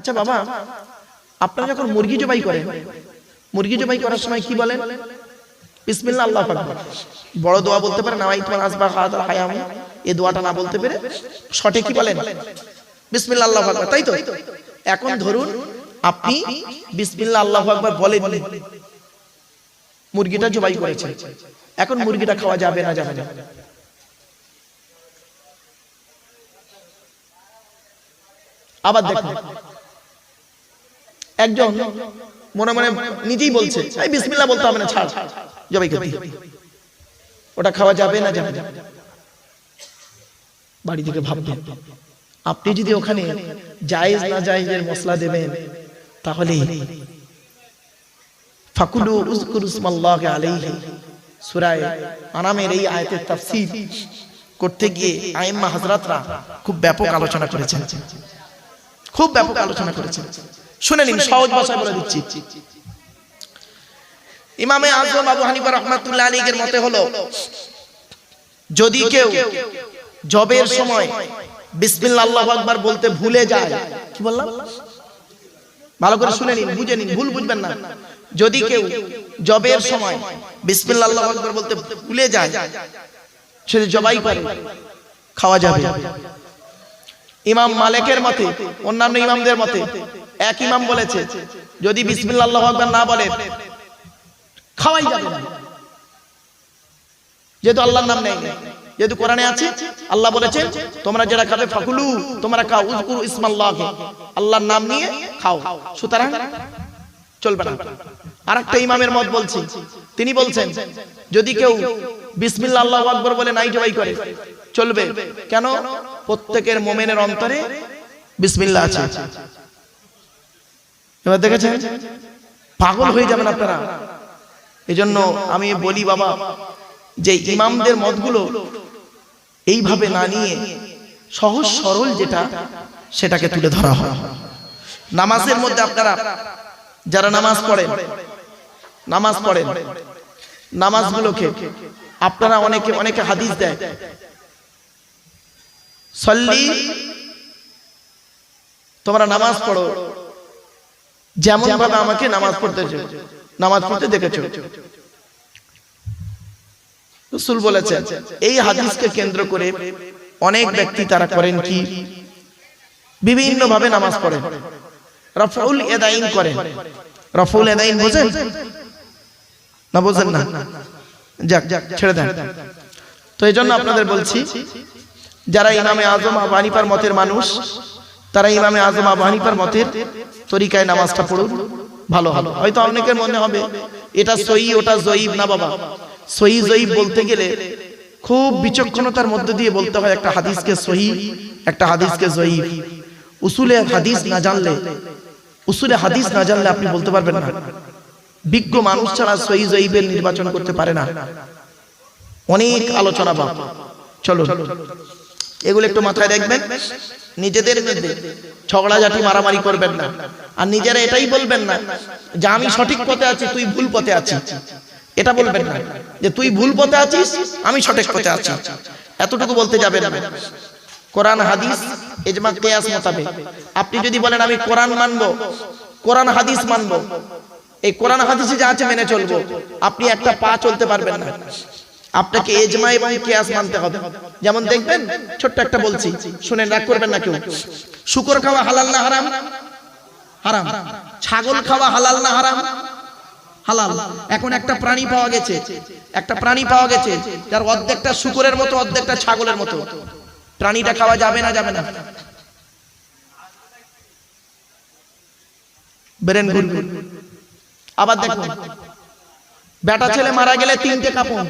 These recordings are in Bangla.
আচ্ছা বাবা আপনারা যখন মুরগি জবাই করেন মুরগি জবাই করার সময় কি বলেন? বিসমিল্লাহ আল্লাহ আকবার। বড় দোয়া বলতে পারে নামাই তোমার আসবা খাওয়া হায়াম। এই দোয়াটা না বলতে পেরে সঠিক কি বলেন? বিসমিল্লাহ আল্লাহ আকবার। তাই তো? এখন ধরুন আপনি বিসমিল্লাহ আল্লাহ আকবার বলেন মুরগিটা জবাই করেছেন। এখন মুরগিটা খাওয়া যাবে না যাবে না। আবার দেখুন। একজন মনে মনে নিজেই বলছে, এই বিসমিল্লাহ বলতে হবে না, ছাড় জবাই ওটা খাওয়া যাবে না যাবে? বাড়ি থেকে আপনি যদি ওখানে জায়েজ, না জায়েজের মশলা দেবেন, তাহলে ফাকুলু সূরা আনামের এই আয়াতের তাফসীর করতে গিয়ে আইম্মা হযরতরা খুব ব্যাপক আলোচনা করেছেন। খুব ব্যাপক আলোচনা করেছেন। শুনে নিন সহজ ভাষায় বলে দিচ্ছি। ইমামে আজম আবু হানিফা রহমাতুল্লাহ আলীর মতে হলো যদি কেউ জবের সময় বিসমিল্লাহ আল্লাহু আকবার বলতে ভুলে যায় কি বললাম? ভালো করে শুনে নিন বুঝে নিন ভুল বুঝবেন না। যদি কেউ জবের সময় বিসমিল্লাহ আল্লাহু আকবার বলতে ভুলে যায় সে জবাই করে খাওয়া যাবে। ইমাম মালিকের মতে অন্যান্য ইমামদের মতে এক ইমাম বলেছে, যদি বিসমিল্লাহ আকবার না বলে, খাওয়াই যাবে যেহেতু আল্লাহর নাম নেই, যেহেতু কোরআনে আছে, আল্লাহ বলেছেন, তোমরা যারা খাবে ফাকুলু, তোমরা খাও, উযকুরু ইসমাল্লাহি, আল্লাহর নাম নিয়ে খাও। সুতরাং চলবে না। আরেকটা ইমামের মত বলছি, তিনি বলছেন, যদি কেউ বিসমিল্লাহ আল্লাহু আকবার বলে নাই জবাই করে, চলবে। কেন? প্রত্যেকের মোমেনের অন্তরে বিসমিল্লাহ আছে। এবার দেখেছেন? পাগল হয়ে যাবেন আপনারা। এজন্য আমি বলি, বাবা, যে ইমামদের মতগুলো এইভাবে না নিয়ে সহজ সরল যেটা, সেটাকে তুলে ধরা হয়। নামাজের মধ্যে আপনারা, যারা নামাজ পড়েন নামাজ পড়েন, নামাজগুলোকে আপনারা অনেকে অনেকে হাদিস দেয়। সল্লি, তোমরা নামাজ পড়ো যেমন ভাবে আমাকে নামাজ পড়তে নামাজ পড়তে দেখেছ। রসুল বলেছেন এই হাদিসকে কেন্দ্র করে অনেক ব্যক্তি তারা করেন কি? বিভিন্ন ভাবে নামাজ পড়েন। রফউল এদাইন করেন। রফউল এদাইন বোঝেন? না বোঝেন না যাক যাক ছেড়ে দেন। তো এই জন্য আপনাদের বলছি যারা ইমামে আজম আবু হানিফার মতের মানুষ তারা ইমামে আজম আবু হানিফার মতের তরিকায় নামাজটা পড়ুন, ভালো ভালো হয়তো অনেকের মনে হবে, এটা সই ওটা জয়ীব না বাবা। সহি, জয়ীব বলতে গেলে খুব বিচক্ষণতার মধ্য দিয়ে বলতে হয়, একটা হাদিসকে সহি, একটা হাদিসকে জয়ীব। উসুলে হাদিস না জানলে, উসুলে হাদিস না জানলে আপনি বলতে পারবেন না। বিজ্ঞ মানুষ ছাড়া সহি, জয়ীবের নির্বাচন করতে পারে না। অনেক আলোচনা বাপ। চলো এগুলো একটু মাথায় রাখবেন নিজেদের মধ্যে ঝগড়াঝাটি মারামারি করবেন না। আর নিজেরা এটাই বলবেন না যে আমি সঠিক পথে আছি, তুই ভুল পথে আছিস। এটা বলবেন না যে তুই ভুল পথে আছিস, আমি সঠিক পথে আছি। এতটুকু বলতে যাবেন না। কোরআন, হাদিস, এজমা, কেয়াস মোতাবেক। আপনি যদি বলেন, আমি কোরআন মানবো, কোরআন, হাদিস মানবো। এই কোরআন, হাদিসে যা আছে মেনে চলবো। আপনি একটা পা চলতে পারবেন না। আপনাকে এজমা এবং কেয়াস মানতে হবে। যেমন দেখবেন ছোট্ট একটা বলছি শুনে রাগ করবেন না কেউ। শুকর খাওয়া হালাল না হারাম? হারাম। ছাগল খাওয়া হালাল না হারাম? হালাল। এখন একটা প্রাণী পাওয়া গেছে। একটা প্রাণী পাওয়া গেছে। যার অর্ধেকটা শুকরের মতো অর্ধেকটা ছাগলের মতো। প্রাণীটা খাওয়া যাবে না যাবে না। ব্রেন আবার দেখুন। বেটা ছেলে মারা গেলে তিনটে কাপন।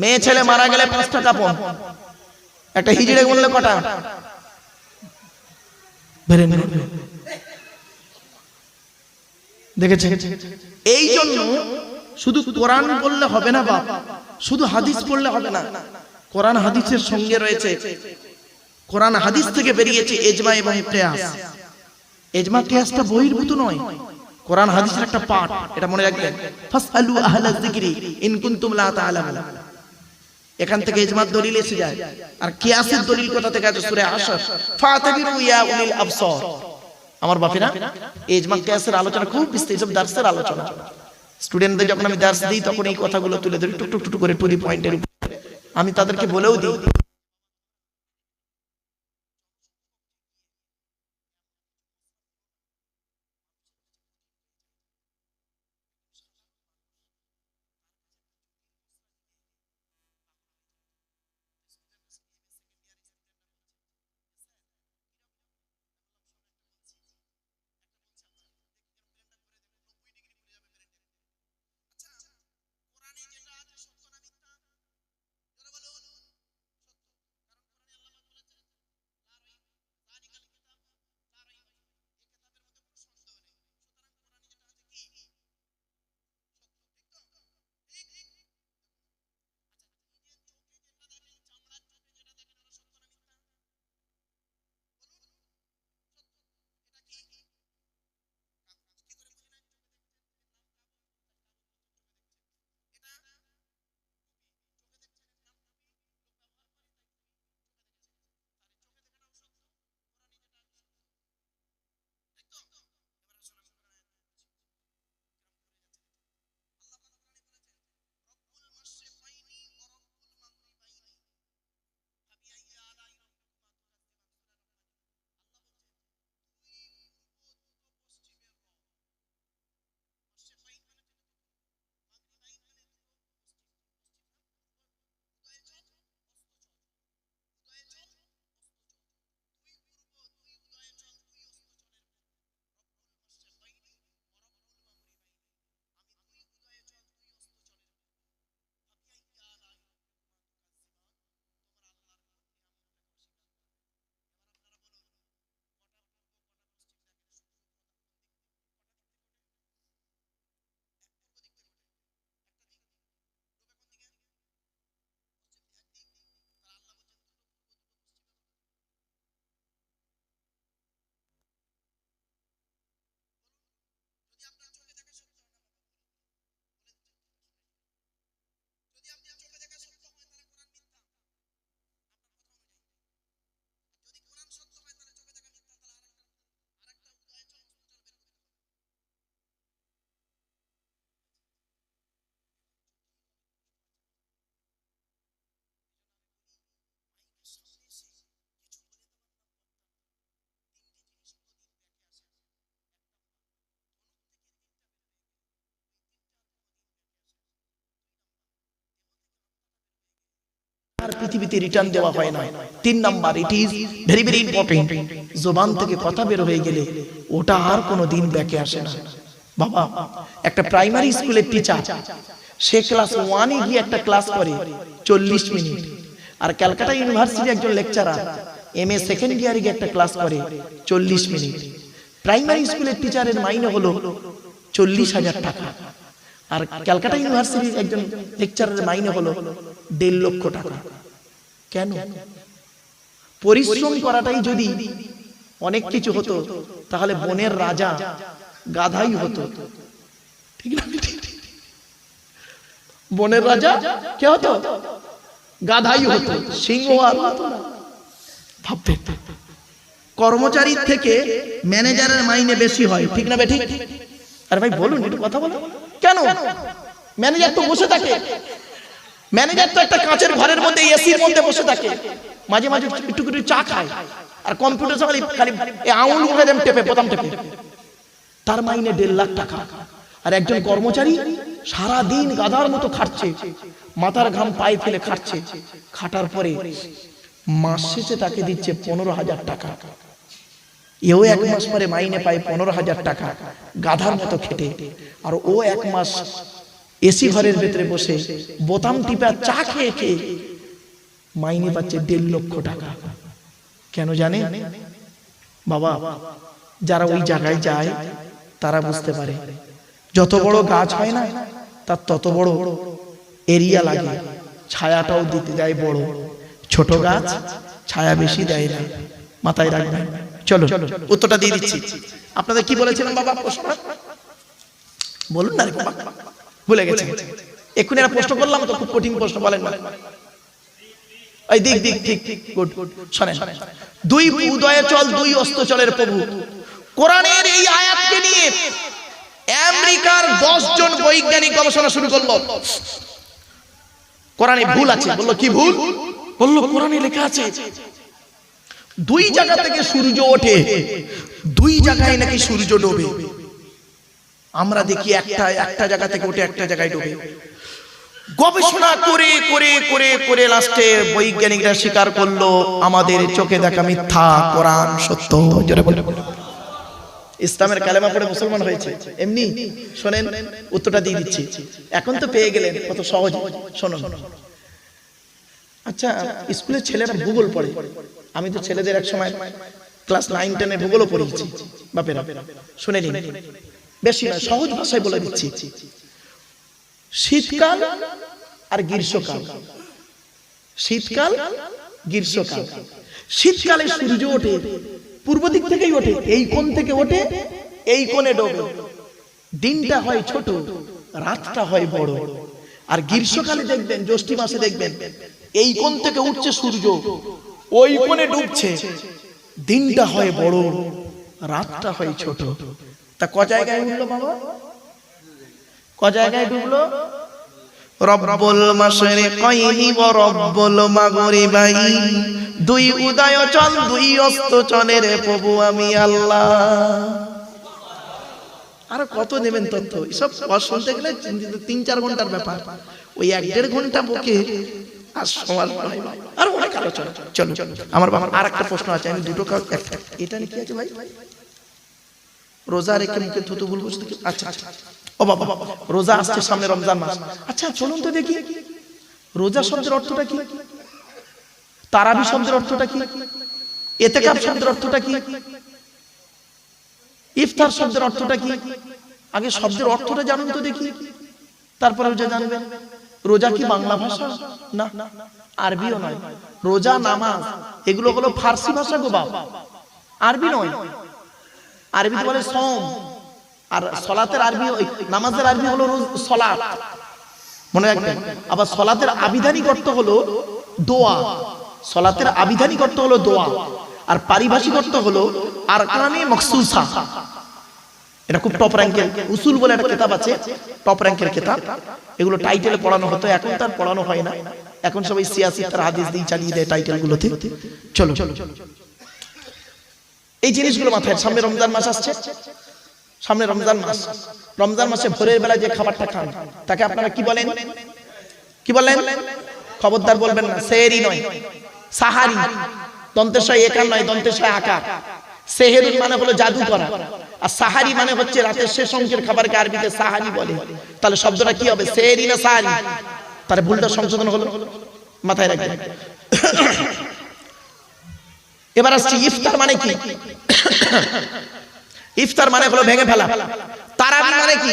মেয়ে ছেলে মারা গেলে পাঁচটা কাপন একটা হিজড়ে গুনলে কটা? দেখেছেন এই জন্য শুধু কোরআন বললে হবে না বাপ শুধু হাদিস পড়লে হবে না। কোরআন হাদিসের সঙ্গে রয়েছে। কোরআন হাদিস থেকে বেরিয়েছে এজমা এবং কেয়াস। এজমা কেয়াসটা বহির্ভূত নয় কোরআন হাদিসের একটা পাঠ এটা মনে রাখবেন। ফাসআলু আহলা যিকরি ইন কুনতুম লা তাআলামুন। এখান থেকে ইজমাত দলিল এসে যায়। আর কিয়াসের দলিল কোথা থেকে আছে? সূরা আশর ফাতাবিরু ইয়া উলিল আবসার। আমার বাপেরা এজমা কিয়াসের আলোচনা খুব বিস্তারিত সব দার্সের আলোচনা। স্টুডেন্টদের যখন আমি দার্স দিই তখন এই কথাগুলো তুলে ধরি টুক টুক টুক করে টু দি পয়েন্টের উপরে। আমি তাদেরকে বলেও দিই আর পৃথিবীতে রিটার্ন দেওয়া হয় না। তিন number it is very very important জবান থেকে কথা বের হয়ে গেলে ওটা আর কোনো দিন ব্যাকে আসে না। বাবা, একটা প্রাইমারি স্কুলের টিচার সে ক্লাস ওয়ানে গিয়ে একটা ক্লাস করে, চল্লিশ মিনিট। আর ক্যালকাটা ইউনিভার্সিটি একজন লেকচারার এম এ সেকেন্ড ইয়ারে গিয়ে একটা ক্লাস করে, চল্লিশ মিনিট। প্রাইমারি স্কুলের টিচারের মাইনে হলো চল্লিশ হাজার টাকা। আর ক্যালকাটা ইউনিভার্সিটির একজন লেকচারের মাইনে হলো দেড় লক্ষ টাকা। কেন? পরিশ্রম করাটাই যদি অনেক কিছু হতো, তাহলে বনের রাজা গাধাই হতো। ঠিক না? বনের রাজা কে হতো? গাধাই হতো, সিংহ আর ভাবতে কর্মচারীর থেকে ম্যানেজারের মাইনে বেশি হয়, ঠিক না বেঠিক আরে ভাই, বলুন, একটু কথা বলো কেন? ম্যানেজার তো বসে থাকে। ম্যানেজার তো একটা কাঁচের ঘরের মধ্যে এসির মধ্যে বসে থাকে। মাঝে মাঝে একটু একটু চা খায়। আর কম্পিউটার খালি খালি আঙুল উঠে দেন টেপে, বোতাম টেপে। তার মাইনে দেড় লাখ টাকা। আর একজন কর্মচারী সারা দিন গাধার মতো খাটছে। মাথার ঘাম পায়ে ফেলে খাটছে। খাটার পরে মাস শেষে তাকে দিচ্ছে পনেরো হাজার টাকা। এও এক মাস পরে মাইনে পায় পনেরো হাজার টাকা। গাধার মতো খেটে। আর ও এক মাস এসি ঘরের ভেতরে বসে বোতাম টিপা চা খেয়ে খেয়ে মাইনে পাচ্ছে দেড় লক্ষ টাকা। কেন জানে? বাবা, যারা ওই জায়গায় যায়, তারা বুঝতে পারে। যত বড় গাছ হয় না, তার তত বড় এরিয়া লাগে। ছায়াটাও দিতে যায় বড়। ছোট গাছ ছায়া বেশি দেয় না। মাথায় রাখবেন চলো উত্তরটা দিয়ে দিচ্ছি। আপনাদের কি বলেছিলাম বাবা বলুন না। ভুলে গেছে। এক্ষুনি একটা প্রশ্ন করলাম তো খুব কঠিন প্রশ্ন বলেন না। এই দিক দিক, ঠিক ঠিক, গুড গুড শোনেন। দুই উদয়ে চল, দুই অস্ত চলের প্রভু। কোরআনের এই আয়াতকে নিয়ে আমেরিকার দশ জন বৈজ্ঞানিক গবেষণা শুরু করল। কোরআনে ভুল আছে, বলল, কি ভুল? বলল, কোরআনে লেখা আছে, দুই জায়গা থেকে সূর্য ওঠে, দুই জায়গায় নাকি সূর্য ডোবে। আমরা দেখি একটা একটা জায়গা থেকে ওঠে একটা জায়গায় ডোবে। গবেষণা করে করে করে করে লাস্টে বৈজ্ঞানিকরা স্বীকার করল আমাদের চোখে দেখা মিথ্যা কোরআন সত্য। ইসলামের কালেমা পড়ে মুসলমান হয়েছে। এমনি শোনেন উত্তরটা দিয়ে দিচ্ছি। এখন তো পেয়ে গেলেন কত সহজ। শোনো আচ্ছা স্কুলের ছেলেরা ভূগোল পড়ে। আমি তো ছেলেদের এক সময় ক্লাস নাইন টেনে ভূগোলও পড়িয়েছি। বাপেরা শুনে নিন। বেশি না সহজ ভাষায় বলে দিচ্ছি। শীতকাল আর গ্রীষ্মকাল। শীতকাল গ্রীষ্মকাল। শীতকালে সূর্য ওঠে পূর্ব দিক থেকেই ওঠে এই কোণ থেকে ওঠে এই কোণে ডোবে। দিনটা হয় ছোট রাতটা হয় বড়। আর গ্রীষ্মকালে দেখবেন জ্যৈষ্ঠী মাসে দেখবেন এই কোণ থেকে উঠছে সূর্য ওই কোণে ডুবছে। দিনটা হয় বড় রাতটা হয় ছোট। তা ক জায়গায় উঠল বাবা? ক জায়গায় ডুবলো? রব্বুল মাসের কইনি ও রব্বুল মাগরিবাই দুই উদয় চল দুই অস্ত চলে রে প্রভু আমি আল্লাহ। আর কত নেবেন তথ্য? এসব শুনতে গেলে তিন- তিন চার ঘণ্টার ব্যাপার। ওই এক দেড় ঘণ্টা বকে আর সমাজ আর অনেক আলোচনা। চলো চলো আমার বাবার আর একটা প্রশ্ন আছে আমি দুটো কাজ এটা নিয়ে কি আছে ভাই? রোজা রেখে মুখে থুতু বলব? আচ্ছা আচ্ছা। ও বাবা রোজা আসছে সামনে রমজান মাস। আচ্ছা চলুন তো দেখি। রোজা শব্দের অর্থটা কি? তারাবি শব্দের অর্থটা কি? এতেকাব শব্দের অর্থটা কি? ইফতার শব্দের অর্থটা কি? আগে শব্দের অর্থটা জানুন তো দেখি। তারপরে রোজা জানবেন। রোজা কি বাংলা ভাষা? না আরবিও নয়। রোজা নামাজ। এগুলো হলো ফার্সি ভাষা গো বাবা আরবি নয়। আরবিতে বলে সম আর সলাতের আরবি নামাজের আরবি হলো রোজ সলাত। মনে রাখবেন? আবার সলাতের আবিধানিক অর্থ হলো দোয়া। সলাতের আবিধানিক অর্থ হলো দোয়া। আর পারিভাষিক অর্থ হলো আর কারণে মকসুসা এটা খুব টপ র্যাঙ্কের উসুল বলে একটা কিতাব আছে। টপ র্যাঙ্কের কিতাব। এগুলো টাইটেলে পড়ানো হতো এখন তার পড়ানো হয় না। এখন সবাই সিয়াসি তার হাদিস দিয়ে চালিয়ে দেয় টাইটেল গুলোতে চলো চলো। এই জিনিসগুলো মাথায়। সামনে রমজান মাস আসছে। সামনে রমজান মাস। রমজান মাসে ভোরের বেলা যে খাবারটা খান, তাকে আপনারা কি বলেন? কি বলেন? খবরদার বলবেন না, সেহেরি নয়। সাহারি। দন্তেশয় একার নয় দন্তেশয় আকার। সেহেরুন মানে হলো জাদু করা। আর সাহারি মানে হচ্ছে রাতের শেষ অঙ্কের খাবারকে আরবিতে সাহারি বলে। তাহলে শব্দটা কি হবে? সেহেরি না সাহারি? তাহলে ভুলটা সংশোধন হলো। মাথায় রাখবেন। এবার আসছি, ইফতার মানে কি? ইফতার মানে হলো ভেঙে ফেলা। তারাবি মানে কি?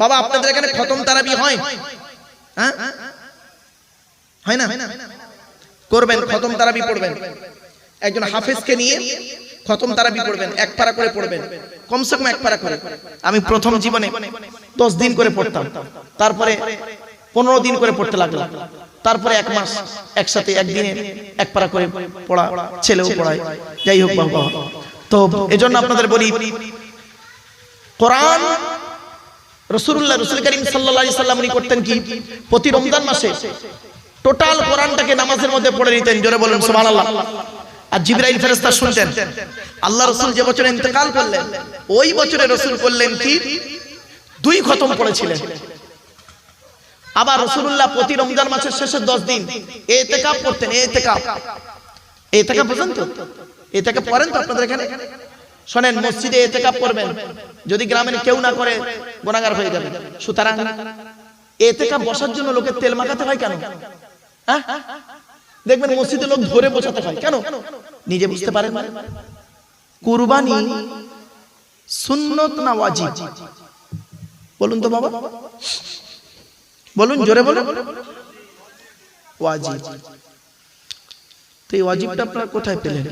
বাবা, আপনাদের এখানে খতম তারাবি হয়? হ্যাঁ? হয় না? করবেন, খতম তারাবি পড়বেন। একজন হাফেজকে নিয়ে খতম তারাবি পড়বেন, এক পারা করে পড়বেন। কমসে কম এক পারা করে। আমি প্রথম জীবনে দশ দিন করে পড়তাম। তারপরে পনেরো দিন করে পড়তে লাগলাম। তারপরে এক মাস একসাথে একদিনে এক পারা করে পড়া, ছেলেও পড়ায়। যাই হোক, বাবা। তো এজন্য আপনাদের বলি, কোরআন রসুল্লাহ রসুল করিম সাল্লাহ সাল্লাম উনি করতেন কি? প্রতি রমজান মাসে টোটাল কোরআনটাকে নামাজের মধ্যে পড়ে নিতেন, জোরে বলেন, সুবহানাল্লাহ। আর জিবরাইল ফেরেশতা শুনতেন, আল্লাহ রসুল যে বছরে ইন্তেকাল করলেন, ওই বছরে রসুল করলেন কি? দুই খতম পড়েছিলেন। আবার রসুল্লাহ প্রতি রমজান মাসের শেষের দশ দিন এতেকাপ করতেন, এতেকাপ। এতেকাপ বুঝেন তো? এতেকাপ করেন তো আপনাদের এখানে? শোনেন, মসজিদে এতেকাপ করবেন। যদি গ্রামের কেউ না করে গোনাগার হয়ে যাবে। সুতরাং এতেকাপ বসার জন্য লোকের তেল মাখাতে হয় কেন? দেখবেন মসজিদে লোক ধরে বসাতে হয়। কেন? নিজে বুঝতে পারেন কুরবানি সুন্নত না ওয়াজিব? বলুন তো বাবা। বলুন জোরে বলুন। ওয়াজিব। তো এই ওয়াজিবটা আপনারা কোথায় পেলেন?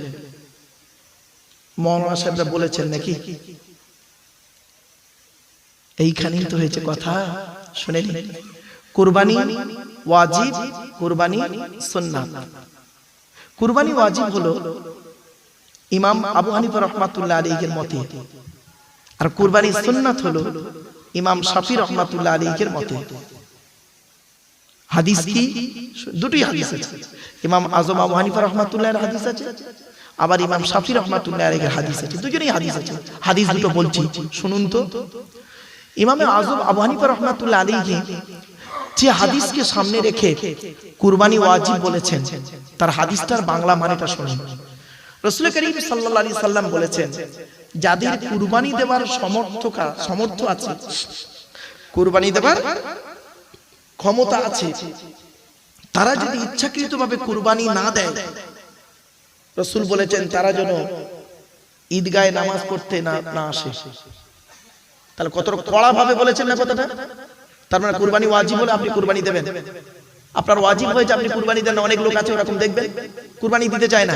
মৌলানা সাহেবরা বলেছেন নাকি? এইখানেই তো হয়েছে কথা। শুনে নিন। কুরবানি ওয়াজিব কুরবানি সুন্নাত। কুরবানি ওয়াজিব হলো ইমাম আবু হানিফা রহমাতুল্লাহ আলীকের মতে। আর কুরবানি সুন্নাত হলো ইমাম শাফি রহমাতুল্লাহ আলীকের মতে। হাদিস কি? দুটোই হাদিস আছে। ইমাম আজম আবু হানিফা রহমাতুল্লাহর হাদিস আছে, আবার ইমাম শাফি রহমাতুল্লাহ আলীর হাদিস আছে। দুজনেই হাদিস আছে। হাদিস দুটো বলছি, শুনুন তো। ইমামে আজম আবু হানিফা রহমাতুল্লাহ আলীকে যে হাদিসকে সামনে রেখে কুরবানি ওয়াজিব বলেছেন, তার হাদিসটার বাংলা মানেটা শুনুন। রসুল করিম সাল্লাল্লাহু আলাইহি সাল্লাম বলেছেন, যাদের কুরবানি দেওয়ার সমর্থকা সমর্থ আছে, কুরবানি দেওয়ার ক্ষমতা আছে। তারা যদি ইচ্ছাকৃতভাবে কুরবানি না দেয়, রসুল বলেছেন, তারা যেন ঈদগায় নামাজ পড়তে না না আসে। তাহলে কত কড়া ভাবে বলেছেন না কথাটা? তার মানে কুরবানি ওয়াজিব হলে আপনি কুরবানি দেবেন। আপনার ওয়াজিব হয়েছে, আপনি কুরবানি দেন অনেক লোক আছে ওরকম দেখবেন। কুরবানি দিতে চায় না।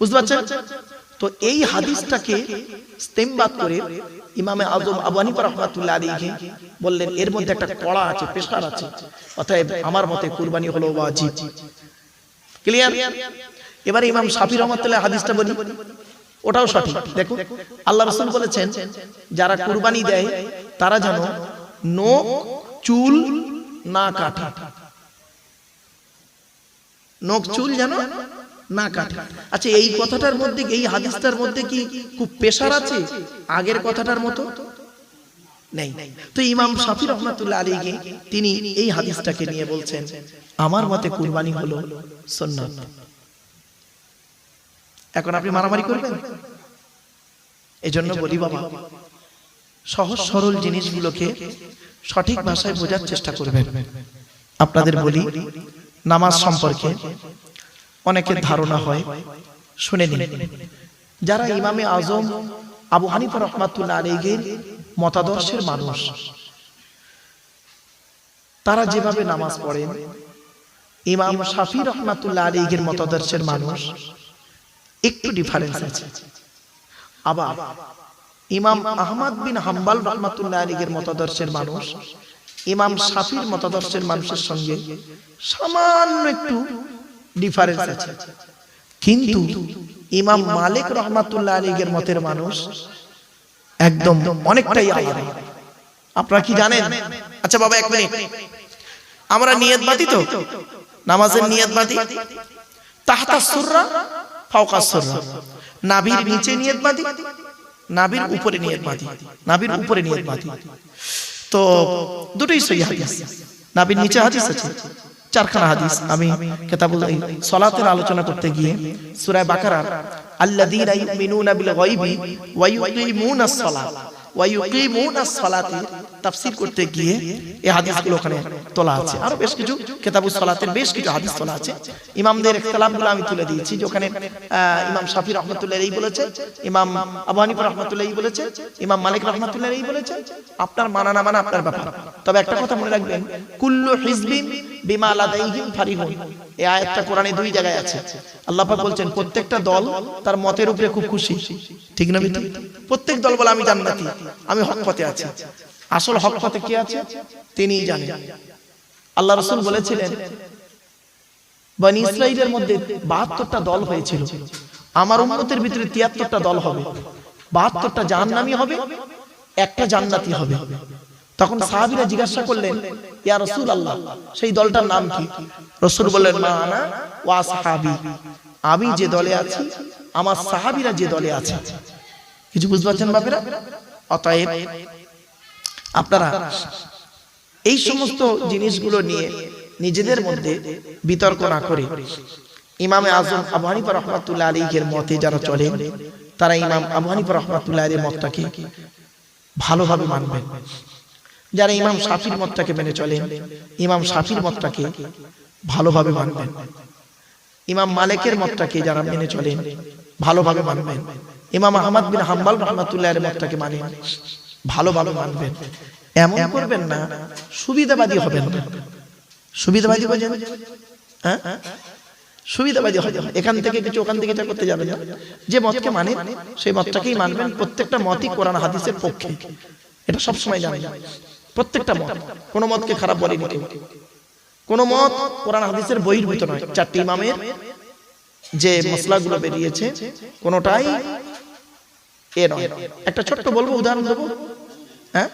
বুঝতে পারছেন? তো এই হাদিসটাকে ইস্তেমবাদ করে ইমামে আজম আবু হানিফা রাহমাতুল্লাহ আলাইহি বললেন, এর মধ্যে একটা কড়া আছে প্রেসার আছে। অতএব আমার মতে কুরবানি হলো ওয়াজিব। ক্লিয়ার এবারে ইমাম শাফি রহমাতুল্লাহ হাদিসটা বলি। ওটাও সঠিক। দেখো আল্লাহ রাসূল বলেছেন, যারা কুরবানি দেয়, তারা যেন নখ, চুল না কাটে। নখ, চুল যেন না কাটে। আচ্ছা এই কথাটার মধ্যে এই হাদিসটার মধ্যে কি খুব পেশার আছে? আগের কথাটার মতো? নেই। তো ইমাম শাফি রহমাতুল্লাহ আলীকে তিনি এই হাদিসটাকে নিয়ে বলছেন, আমার মতে কুরবানি হলো সুন্নাত। এখন আপনি মারামারি করবেন? এই জন্য বলি বাবা, সহজ সরল জিনিসগুলোকে সঠিক ভাষায় বোঝার চেষ্টা করবেন। আপনাদের বলি, নামাজ সম্পর্কে অনেকের ধারণা হয়। শুনে নিন। যারা ইমামে আজম আবু হানিফা রহমাতুল্লাহ আলীগের মতাদর্শের মানুষ তারা যেভাবে নামাজ পড়েন ইমাম শাফি রহমাতুল্লাহ আলীগের মতাদর্শের মানুষ একটু ডিফারেন্স আছে। আবার ইমাম আহমদ বিন হাম্বাল রহমাতুল্লাহ আলীগের মতাদর্শের মানুষ ইমাম শাফির মতাদর্শের মানুষের সঙ্গে সামান্য একটু ডিফারেন্স আছে। কিন্তু ইমাম মালিক রহমাতুল্লাহ আলীগের মতের মানুষ একদম অনেকটাই আলাদা। আপনারা কি জানেন? আচ্ছা বাবা, এক মিনিট। আমরা নিয়ত বাতি তো? নামাজের নিয়ত বাতি? তাহতা সুররা, ফাওকা সুররা। নাভির নিচে নিয়ত বাতি? নাভির উপরে নিয়ত বাতি। নাভির উপরে নিয়ত বাতি। তো, দুটোই সহি হাদিস। নাভির নিচে হাদিস আছে। চারখানা হাদিস আমি কেতাবুল সলাতের আলোচনা করতে গিয়ে সুরায় বাকারার, আল্লাযীনা ইউমিনুনা বিল গায়বি ওয়া ইউকিমুনাস সালাত ওয়া ইউকিমুনাস সালাতি তাফসীর করতে গিয়ে এই হাদিসগুলো ওখানে তোলা আছে। আরও বেশ কিছু কেতাবুস সালাতের বেশ কিছু হাদিস তোলা আছে। ইমামদের ইখতিলাফগুলো আমি তুলে দিয়েছি, যে ওখানে ইমাম শাফি রহমাতুল্লাহ এই বলেছে, ইমাম আবু হানিফা রহমাতুল্লাহ এই বলেছে, ইমাম মালিক রহমাতুল্লাহ এই বলেছে, আপনার মানা না মানা আপনার ব্যাপার। তবে একটা কথা মনে রাখবেন, কুল্লু হিজবিন বিমা লাদাইহিম ফারিহুন। এই আয়াতটা কোরআনে দুই জায়গায় আছে। আল্লাহ পাক বলছেন, প্রত্যেকটা দল তার মতের উপরে খুব খুশি। ঠিক না প্রত্যেক দল বলে, আমি জান্নাতি, আমি হক পথে আছি। আসল হক পথে কি আছে? তিনিই জানেন। আল্লাহ রসুল বলেছিলেন, বনি ইসরাইলের মধ্যে বাহাত্তরটা দল হয়েছিল। আমার উম্মতের ভিতরে তিয়াত্তরটা দল হবে। বাহাত্তরটা জাহান্নামী হবে, একটা জান্নাতি হবে। তখন সাহাবীরা জিজ্ঞাসা করলেন, ইয়া রাসূল আল্লাহ সেই দলটার নাম কি? রাসূল বললেন, মা আনা ওয়া সাহাবী আমি যে দলে আছি, আমার সাহাবীরা যে দলে আছে। কিছু বুঝতে পারছেন বাপেরা? অতএব আপনারা। এই সমস্ত জিনিসগুলো নিয়ে নিজেদের মধ্যে বিতর্ক না করে ইমামে আজম আবু হানিফা রহমাতুল্লাহ আলীর মতে যারা চলেন তারা ইমাম আবু হানিফা রহমাতুল্লাহ আলীর মতটাকে ভালোভাবে মানবেন। যারা ইমাম শাফির মতটাকে মেনে চলেন ইমাম শাফির মতটাকে ভালোভাবে মানবেন। ইমাম মালিকের মতটাকে যারা মেনে চলেন ভালোভাবে মানবেন। ইমাম আহমদ বিন হাম্বাল রহমাতুল্লাহের মতটাকে মানেন ভালোভাবে মানবেন। এমন করবেন না সুবিধাবাদী হবেন। না সুবিধাবাদী বোঝেন হ্যাঁ? সুবিধাবাদী হবে এখান থেকে কিছু ওখান থেকে এটা করতে যাবেন না। যে মতকে মানে সেই মতটাকেই মানবেন প্রত্যেকটা মতই কোরআন হাদিসের পক্ষে। এটা সব সময় জানেন। প্রত্যেকটা মত। কোন মতকে খারাপ বলেনি কেউ। কোন মত কোরআন হাদিসের বহির্ভূত নয়। চারটি ইমামের যে মশলাগুলো বেরিয়েছে কোনোটাই এ নয়। একটা ছোট্ট বলব উদাহরণ দেবো? হ্যাঁ?